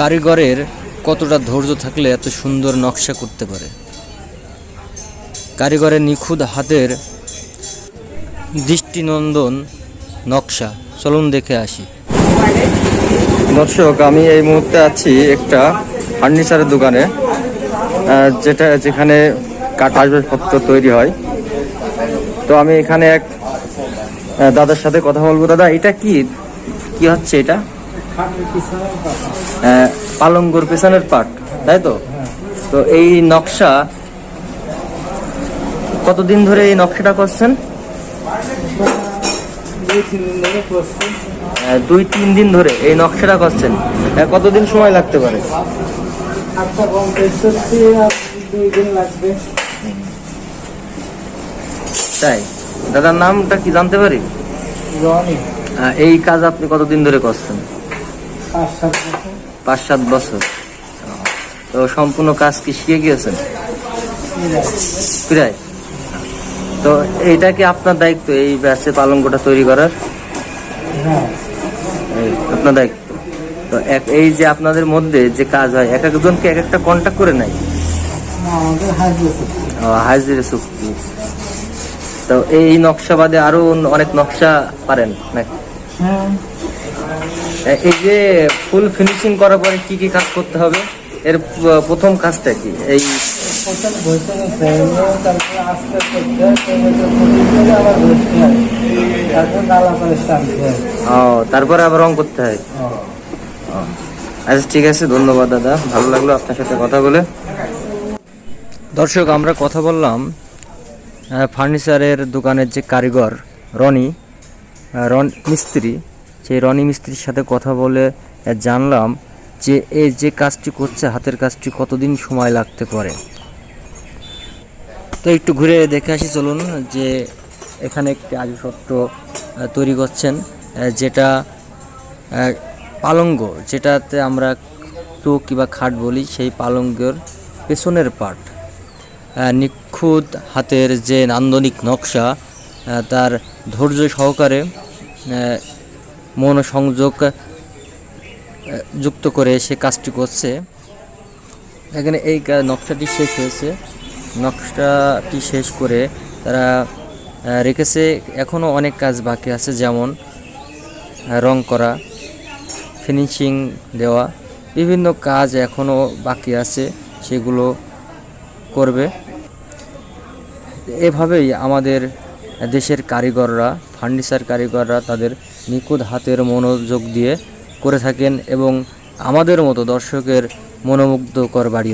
কারিগরের কতটা ধৈর্য থাকলে এত সুন্দর নকশা করতে পারে? কারিগরের নিখুঁত হাতের দৃষ্টিনন্দন নকশা। চলুন দেখে আসি। দর্শক, আমি এই মুহূর্তে আছি একটা ফার্নিচারের দোকানে যেটা যেখানে কাঠ আসবাবপত্র তৈরি হয়। তো আমি এখানে এক দাদার সাথে কথা বলব। দাদা, এটা কি? কি হচ্ছে এটা? পালঙ্গর পেছনের পাট তাই তো? তো এই নকশা কতদিন ধরে এই নকশাটা করছেন? দুই তিন দিন ধরে এই নকশাটা করছেন। আহ, কতদিন সময় লাগতে পারে? তাই? দাদার নামটা কি জানতে পারি? এই কাজ আপনি কতদিন ধরে করছেন? পাঁচ সাত বছর। তো সম্পূর্ণ কাজ কি শিখে গিয়েছেন? প্রায়। তো এইটা কি আপনার দায়িত্ব এই ব্যাচে পালঙ্কটা তৈরি করার? আপনার দায়িত্ব। তো এক এই যে আপনাদের মধ্যে যে কাজ হয় এক একজনকে এক একটা কন্ট্যাক্ট করে নাই না, আমাদের হাজির চুক্তি তো এই নকশা বাদে আরও অনেক নকশা পারেন নাকি? এই যে ফুল ফিনিশিং করার পরে কি কি কাজ করতে হবে? এর প্রথম কাজটা কি? এই প্রথম বসে তারপরে আস্তে করতে হয় টমেটো কুচি করে আবার বসতে হয়। তারপর নালা করে হয়। ও তারপরে আবার রং করতে হয়? আচ্ছা ঠিক আছে ধন্যবাদ দাদা। ভালো লাগল আপনার সাথে কথা বলে। দর্শক আমরা কথা বললাম ফার্নিচারের দোকানের যে কারিগর রনি রন মিস্ত্রি সেই রনি মিস্ত্রির সাথে কথা বলে জানলাম যে এই যে কাজটি করছে হাতের কাজটি কতদিন সময় লাগতে পারে। তো একটু ঘুরে দেখে আসি চলুন যে এখানে একটি আসবাবপত্র তৈরি করছেন যেটা পালঙ্গ যেটাতে আমরা তো কিংবা খাট বলি সেই পালঙ্গের পেছনের আহ, নিখুঁত হাতের যে নান্দনিক নকশা তার ধৈর্য সহকারে মনোসংযোগ যুক্ত করে সে কাজটি করছে। এখানে এই নকশাটি শেষ হয়েছে। নকশাটি শেষ করে তারা রেখেছে এখনও অনেক কাজ বাকি আছে, যেমন রং করা ফিনিশিং দেওয়া, বিভিন্ন কাজ এখনও বাকি আছে, সেগুলো করবে। এভাবেই আমাদের দেশের কারিগররা, ফার্নিচার কারিগররা তাদের নিখুঁত হাতের মনোযোগ দিয়ে করে থাকেন এবং আমাদের মতো দর্শকের মনোমুগ্ধকর বাড়ি